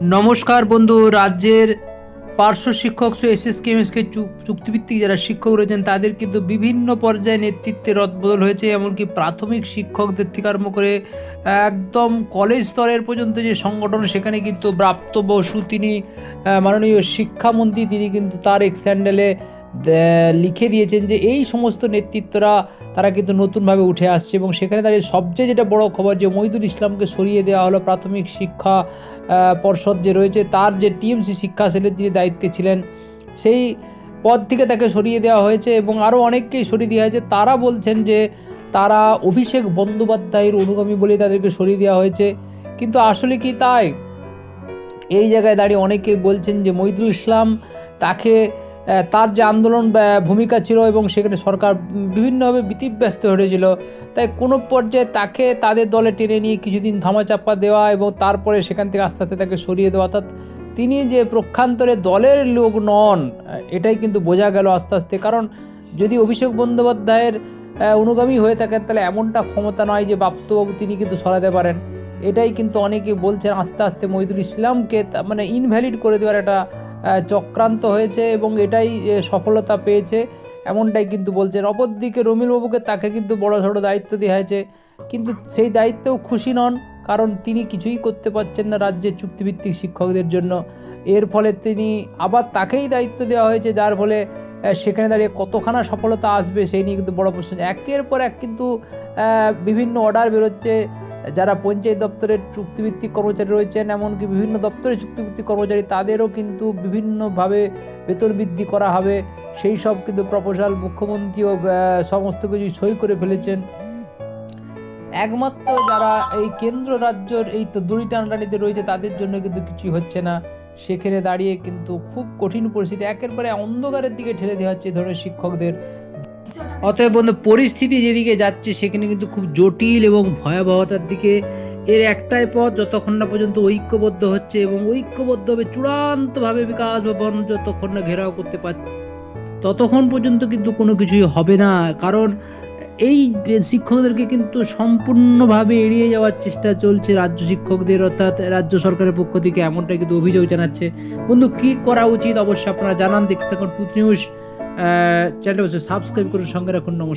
নমস্কার বন্ধু, রাজ্যের পার্শ্ব শিক্ষক এস এস এস কে চুক্তিভিত্তিক যারা শিক্ষক রয়েছেন, তাদের কিন্তু বিভিন্ন পর্যায়ে নেতৃত্বে রদবদল হয়েছে, এমনকি প্রাথমিক শিক্ষকদের থেকে আরম্ভ করে, একদম কলেজ স্তরের পর্যন্ত যে সংগঠন, সেখানে কিন্তু প্রাপ্ত বসু তিনি মাননীয় শিক্ষামন্ত্রী, তিনি কিন্তু তার এক স্যান্ডেলে লিখে দিয়েছেন যে এই সমস্ত নেতৃত্বরা তারা কিন্তু নতুনভাবে উঠে আসছে এবং সেখানে দাঁড়িয়ে সবচেয়ে যেটা বড় খবর যে মহিদুল ইসলামকে সরিয়ে দেওয়া হলো প্রাথমিক শিক্ষা পর্ষদ যে রয়েছে তার যে টিএমসি শিক্ষা সেলের যিনি দায়িত্বে ছিলেন, সেই পদ থেকে তাকে সরিয়ে দেওয়া হয়েছে এবং আরও অনেককেই সরিয়ে দেওয়া হয়েছে। তারা বলছেন যে তারা অভিষেক বন্দ্যোপাধ্যায়ের অনুগামী বলে তাদেরকে সরিয়ে দেওয়া হয়েছে। কিন্তু আসলে কি তাই? এই জায়গায় দাঁড়িয়ে অনেকে বলছেন যে মহিদুল ইসলাম তাকে তার যে আন্দোলন ভূমিকা ছিল এবং সেখানে সরকার বিভিন্নভাবে ব্যতিব্যস্ত হয়েছিল। তাই কোনো পর্যায়ে তাকে তাদের দলে টেনে নিয়ে কিছুদিন ধামাচাপা দেওয়া এবং তারপরে সেখান থেকে আস্তে আস্তে তাকে সরিয়ে দেওয়া, অর্থাৎ তিনি যে প্রক্ষান্তরে দলের লোক নন এটাই কিন্তু বোঝা গেল আস্তে আস্তে। কারণ যদি অভিষেক বন্দ্যোপাধ্যায়ের অনুগামী হয়ে থাকেন, তাহলে এমনটা ক্ষমতা নয় যে বাপ্তবাবু তিনি কিন্তু সরাতে পারেন। এটাই কিন্তু অনেকে বলছেন আস্তে আস্তে মহিদুল ইসলামকে মানে ইনভ্যালিড করে দেওয়ার একটা চক্রান্ত হয়েছে এবং এটাই সফলতা পেয়েছে। এমনটাই কিন্তু বলছেন। অপরদিকে রমিলবাবুকে তাকে কিন্তু বড় সড়ো দায়িত্ব দেওয়া হয়েছে। কিন্তু সেই দায়িত্বেও খুশি নন, কারণ তিনি কিছুই করতে পারছেন না রাজ্যের চুক্তিভিত্তিক শিক্ষকদের জন্য। এর ফলে তিনি আবার তাকেই দায়িত্ব দেওয়া হয়েছে, যার ফলে সেখানে দাঁড়িয়ে কতখানা সফলতা আসবে সেই নিয়ে কিন্তু বড় প্রশ্ন। একের পর এক কিন্তু বিভিন্ন অর্ডার বেরোচ্ছে। যারা পঞ্চায়েত দপ্তরের চুক্তিভিত্তিক কর্মচারী রয়েছেন, এমনকি বিভিন্ন দপ্তরের চুক্তিভিত্তিক কর্মচারী, তাদেরও কিন্তু বিভিন্নভাবে বেতন বৃদ্ধি করা হবে। সেই সব কিন্তু প্রপোজাল মুখ্যমন্ত্রীও সমস্ত কিছু সই করে ফেলেছেন। একমাত্র যারা এই কেন্দ্র রাজ্যর এই দড়ি টানাটানিতে রয়েছে, তাদের জন্য কিন্তু কিছুই হচ্ছে না। সেখানে দাঁড়িয়ে কিন্তু খুব কঠিন পরিস্থিতি। একের পরে অন্ধকারের দিকে ঠেলে দেওয়া হচ্ছে এই ধরনের শিক্ষকদের। অতএব বন্ধু, পরিস্থিতি যেদিকে যাচ্ছে, সেখানে কিন্তু খুব জটিল এবং ভয়াবহতার দিকে এর একটাই পথ যতক্ষণ না পর্যন্ত ঐক্যবদ্ধ হচ্ছে এবং ঐক্যবদ্ধভাবে চূড়ান্তভাবে বিকাশ ভবন যতক্ষণ না ঘেরাও করতে পারছে ততক্ষণ পর্যন্ত কিন্তু কোনো কিছুই হবে না। কারণ এই শিক্ষকদেরকে কিন্তু সম্পূর্ণভাবে এড়িয়ে যাওয়ার চেষ্টা চলছে রাজ্য শিক্ষকদের, অর্থাৎ রাজ্য সরকারের পক্ষ থেকে এমনটাই কিন্তু অভিযোগ জানাচ্ছে। বন্ধু, কী করা উচিত? অবশ্যই আপনারা জানান, দেখতে থাকুন টুথ নিউজ। চ্যানেল সাবস্ক্রাইব করুন সঙ্গে রাখুন নমস্কার।